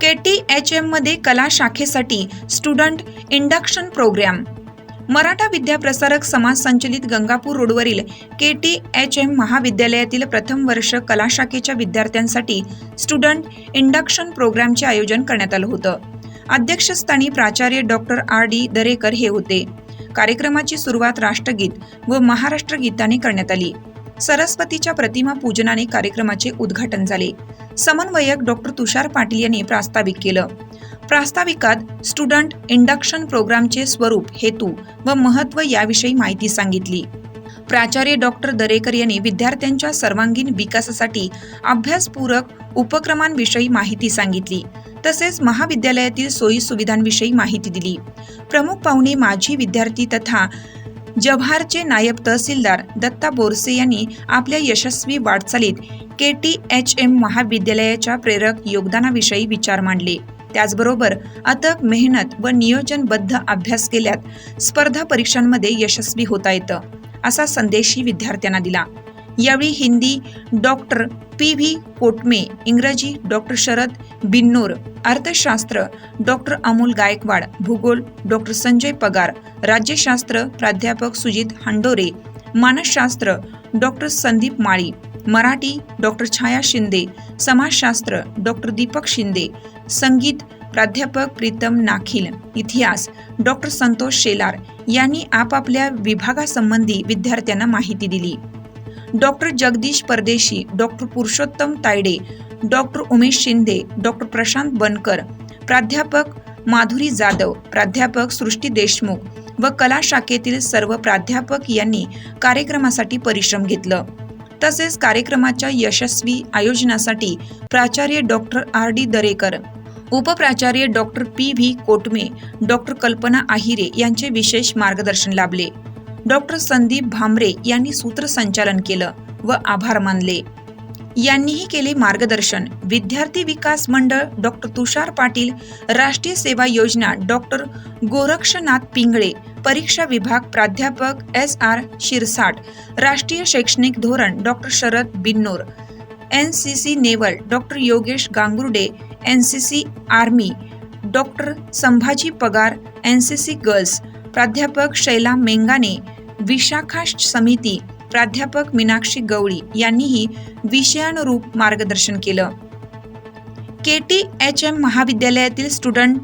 के T H एममध्ये कला शाखेसाठी student induction program. Maratha Vidyaprasarak Samaj संचलित गंगापूर रोडवरील के टी एच एम महाविद्यालयातील प्रथम वर्ष कला शाखेच्या विद्यार्थ्यांसाठी स्टुडंट इंडक्शन प्रोग्रामचे आयोजन करण्यात आलं होतं. अध्यक्षस्थानी प्राचार्य डॉक्टर आर डी दरेकर हे होते. कार्यक्रमाची सुरुवात राष्ट्रगीत व महाराष्ट्र गीताने करण्यात आली. सरस्वतीच्या प्रतिमा पूजनाने कार्यक्रमाचे उद्घाटन झाले. समन्वयक डॉक्टर तुषार पाटील यांनी प्रास्ताविक केलं. प्रास्ताविकात स्टुडंट इंडक्शन प्रोग्रामचे स्वरूप हेतू व महत्त्व याविषयी माहिती सांगितली. प्राचार्य डॉक्टर दरेकर यांनी विद्यार्थ्यांच्या सर्वांगीण विकासासाठी अभ्यासपूरक उपक्रमांविषयी माहिती सांगितली. तसेच महाविद्यालयातील सोयी सुविधांविषयी माहिती दिली. प्रमुख पाहुणे माजी विद्यार्थी तथा जव्हारचे नायब तहसीलदार दत्ता बोरसे यांनी आपल्या यशस्वी वाटचालीत के टी एच एम महाविद्यालयाच्या प्रेरक योगदानाविषयी विचार मांडले. त्याचबरोबर अथक मेहनत व नियोजनबद्ध अभ्यास केल्यात स्पर्धा परीक्षांमध्ये यशस्वी होता येतं असा संदेशही विद्यार्थ्यांना दिला. यावेळी Hindi doctor P V Kotme इंग्रजी डॉक्टर शरद बिन्नोर अर्थशास्त्र डॉक्टर अमोल गायकवाड भूगोल डॉक्टर संजय पगार राज्यशास्त्र प्राध्यापक सुजित हांडोरे मानसशास्त्र डॉक्टर संदीप माळी मराठी डॉक्टर छाया शिंदे समाजशास्त्र डॉक्टर दीपक शिंदे संगीत प्राध्यापक प्रीतम नाखिल इतिहास डॉक्टर संतोष शेलार यांनी आपापल्या विभागासंबंधी विद्यार्थ्यांना माहिती दिली. Doctor Jagdish Pardeshi doctor Purushottam Tayde doctor Umesh Shinde doctor Prashant Bankar प्राध्यापक माधुरी जाधव प्राध्यापक सृष्टी देशमुख व कला शाखेतील सर्व प्राध्यापक यांनी कार्यक्रमासाठी परिश्रम घेतलं. तसेच कार्यक्रमाच्या यशस्वी आयोजनासाठी प्राचार्य doctor R D Darekar उपप्राचार्य doctor P V Kotme doctor Kalpana Ahire यांचे विशेष मार्गदर्शन लाभले. डॉक्टर संदीप भांबरे यांनी सूत्रसंचालन केलं व आभार मानले. यांनीही केले मार्गदर्शन. विद्यार्थी विकास मंडळ डॉक्टर तुषार पाटील राष्ट्रीय सेवा योजना डॉक्टर गोरक्षनाथ पिंगळे परीक्षा विभाग प्राध्यापक एस आर शिरसाट राष्ट्रीय शैक्षणिक धोरण doctor Sharad Binnor N C C naval doctor Yogesh Gangurde N C C army doctor Sambhaji Pagar N C C girls प्राध्यापक शैला मेंगाने विशाखा समिती प्राध्यापक मीनाक्षी गवळी यांनीही विषयानुरूप मार्गदर्शन केलं. के टी एच एम महाविद्यालयातील स्टुडंट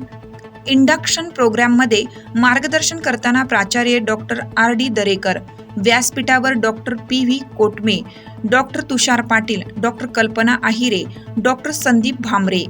इंडक्शन प्रोग्राममध्ये मार्गदर्शन करताना प्राचार्य डॉक्टर आर डी दरेकर व्यासपीठावर doctor P V Kotme doctor Tushar Patil doctor Kalpana Ahire doctor Sandeep Bhamre